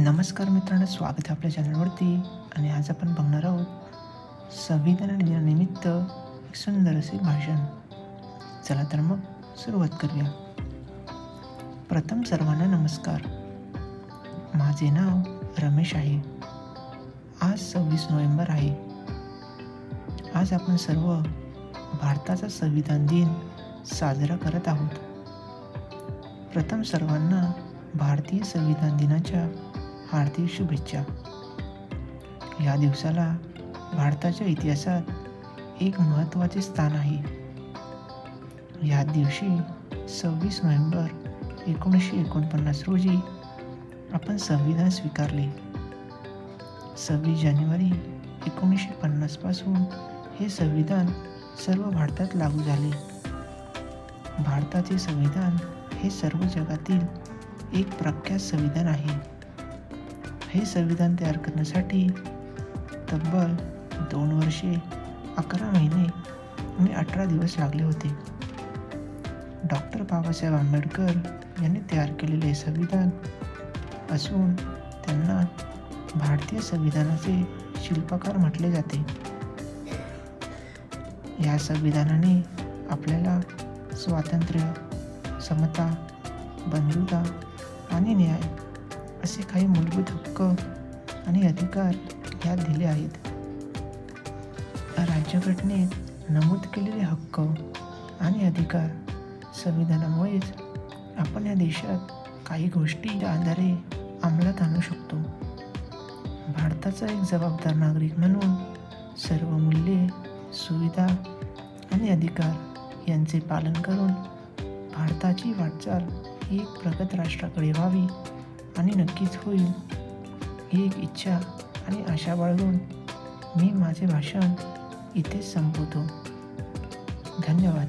नमस्कार मित्रांनो स्वागत आहे आपल्या चॅनलवरती. आणि आज आपण बघणार आहोत संविधान दिनानिमित्त एक सुंदर असे भाषण. चला तर मग सुरुवात करूया. प्रथम सर्वांना नमस्कार. माझे नाव रमेश आहे. आज सव्वीस नोव्हेंबर आहे. आज आपण सर्व भारताचा संविधान दिन साजरा करत आहोत. प्रथम सर्वांना भारतीय संविधान दिनाच्या हार्दिक शुभेच्छा. या दिवसाला भारताच्या इतिहासात एक महत्त्वाचे स्थान आहे. या दिवशी सव्वीस नोव्हेंबर एकोणीसशे एकोणपन्नास रोजी आपण संविधान स्वीकारले. सव्वीस जानेवारी एकोणीसशे पन्नासपासून हे संविधान सर्व भारतात लागू झाले. भारताचे संविधान हे सर्व जगातील एक प्रख्यात संविधान आहे. हे संविधान तयार करण्यासाठी तब्बल दोन वर्षे अकरा महिने आणि अठरा दिवस लागले होते. डॉक्टर बाबासाहेब आंबेडकर यांनी तयार केलेले हे संविधान असून त्यांना भारतीय संविधानाचे शिल्पकार म्हटले जाते. या संविधानाने आपल्याला स्वातंत्र्य समता बंधुता आणि न्याय असे काही मूलभूत हक्क आणि अधिकार यात दिले आहेत. राज्यघटनेत नमूद केलेले हक्क आणि अधिकार संविधानामुळेच आपण या देशात काही गोष्टीच्या आधारे अंमलात आणू शकतो. भारताचा एक जबाबदार नागरिक म्हणून सर्व मूल्ये सुविधा आणि अधिकार यांचे पालन करून भारताची वाटचाल ही एक प्रगत राष्ट्राकडे व्हावी आणि नक्कीच होईल. ही एक इच्छा आणि आशा बाळगून मी माझे भाषण इथेच संपवतो. धन्यवाद.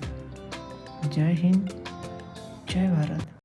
जय हिंद. जय भारत.